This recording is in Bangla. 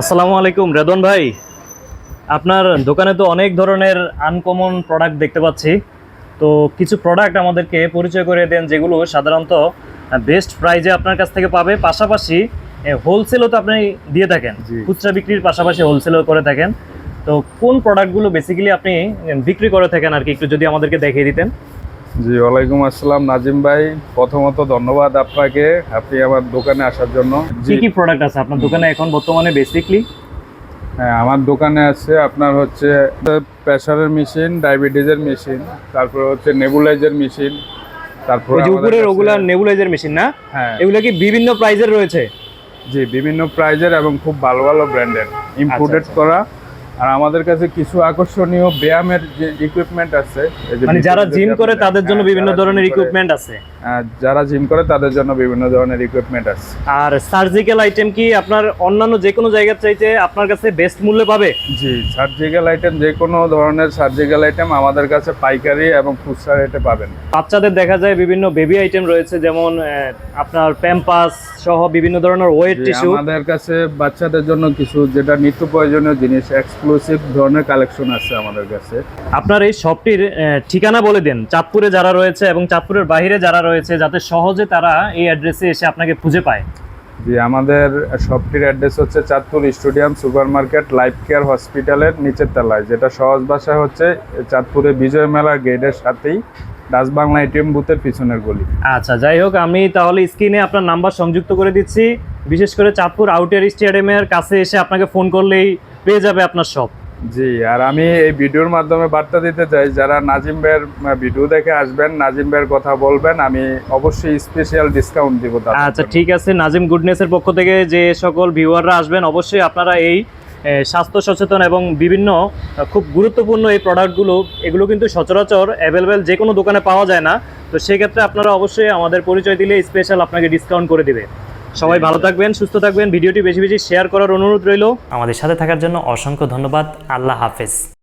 আসসালামু আলাইকুম রেদন ভাই। আপনার দোকানে তো অনেক ধরনের আনকমন প্রোডাক্ট দেখতে পাচ্ছি। তো কিছু প্রোডাক্ট আমাদেরকে পরিচয় করে দেন যেগুলো সাধারণত বেস্ট প্রাইজে আপনার কাছ থেকে পাবে। পাশাপাশি হোলসেলও তো আপনি দিয়ে থাকেন। খুচরা বিক্রির পাশাপাশি হোলসেলও করে থাকেন। তো কোন প্রোডাক্টগুলো বেসিক্যালি আপনি বিক্রি করে থাকেন আর কি একটু যদি আমাদেরকে দেখিয়ে দিতেন? জি ওয়ালাইকুম আসসালাম। নাজিম ভাই প্রথমত ধন্যবাদ আপনাকে আপনি আমার দোকানে আসার জন্য। কি কি প্রোডাক্ট আছে? আপনার দোকানে এখন বর্তমানে বেসিকলি হ্যাঁ আমার দোকানে আছে আপনার হচ্ছে প্রেসারের মেশিন ডায়াবেটিসের মেশিন তারপর হচ্ছে নেবুলাইজার মেশিন তারপর যে উপরের ওগুলা নেবুলাইজার মেশিন না? হ্যাঁ। এগুলো কি বিভিন্ন প্রাইজের রয়েছে? জি বিভিন্ন প্রাইজের এবং খুব ভালো ভালো ব্র্যান্ডের ইম্পোর্টেড আচ্ছা। করা। আর আমাদের কাছে কিছু আকর্ষণীয় ব্যায়ামের যে ইকুইপমেন্ট আছে মানে যারা জিম করে তাদের জন্য হ্যাঁ, বিভিন্ন ধরনের ইকুইপমেন্ট আছে। যারা জিম করে তাদের জন্য বিভিন্ন ধরনের ইকুইপমেন্ট আছে। আর সার্জিক্যাল আইটেম কি আপনার অন্যান্য যে কোনো জায়গার চাইতে আপনার কাছে বেস্ট মূল্যে পাবে? জি সার্জিক্যাল আইটেম যে কোনো ধরনের সার্জিক্যাল আইটেম আমাদের কাছে পাইকারি এবং খুচরা রেটে পাবেন। বাচ্চাদের দেখা যায় বিভিন্ন বেবি আইটেম রয়েছে যেমন আপনার প্যাম্পাস সহ বিভিন্ন ধরনের ওয়েট টিস্যু আমাদের কাছে বাচ্চাদের জন্য কিছু যেটা নিত্য প্রয়োজনীয় জিনিস এক্সক্লুসিভ ধরনের কালেকশন আছে আমাদের কাছে। আপনার এই শপটির ঠিকানা বলে দেন। চাঁদপুরে যারা রয়েছে এবং চাঁদপুরের বাইরে যারা রয়েছে যাতে সহজে তারা এই অ্যাড্রেসে এসে আপনাকে খুঁজে পায়। জি আমাদের শপটির অ্যাড্রেস হচ্ছে Chandpur stadium super market life care হসপিটালের নিচের তলায় যেটা সহজ ভাষায় হচ্ছে চাঁদপুরে বিজয় মেলার গেটের সাথেই ডাচ বাংলা এটিএম বুথের পিছনের গলি। আচ্ছা যাই হোক আমি তাহলে স্ক্রিনে আপনার নাম্বার সংযুক্ত করে দিচ্ছি। বিশেষ করে চাঁদপুর আউটার স্টেডিয়ামের কাছে এসে আপনাকে ফোন করলেই পেয়ে যাবে আপনার শপ জি আর আমি এই ভিডিওর মাধ্যমে বার্তা দিতে চাই যারা নাজিম ভাইয়ের ভিডিও দেখে আসবেন নাজিম ভাইয়ের কথা বলবেন আমি অবশ্যই স্পেশাল ডিসকাউন্ট দিব আচ্ছা ঠিক আছে নাজিম গুডনেসের পক্ষ থেকে যে সকল ভিউয়াররা আসবেন অবশ্যই আপনারা এই স্বাস্থ্য সচেতন এবং বিভিন্ন খুব গুরুত্বপূর্ণ এই প্রোডাক্টগুলো এগুলো কিন্তু সচরাচর অ্যাভেলেবেল যে কোনো দোকানে পাওয়া যায় না। তো সেক্ষেত্রে আপনারা অবশ্যই আমাদের পরিচয় দিলে স্পেশাল আপনাকে ডিসকাউন্ট করে দিবে। সবাই ভালো থাকবেন, সুস্থ থাকবেন। ভিডিওটি বেশি বেশি শেয়ার করার অনুরোধ রইল। আমাদের সাথে থাকার জন্য অসংখ্য ধন্যবাদ। আল্লাহ হাফেজ।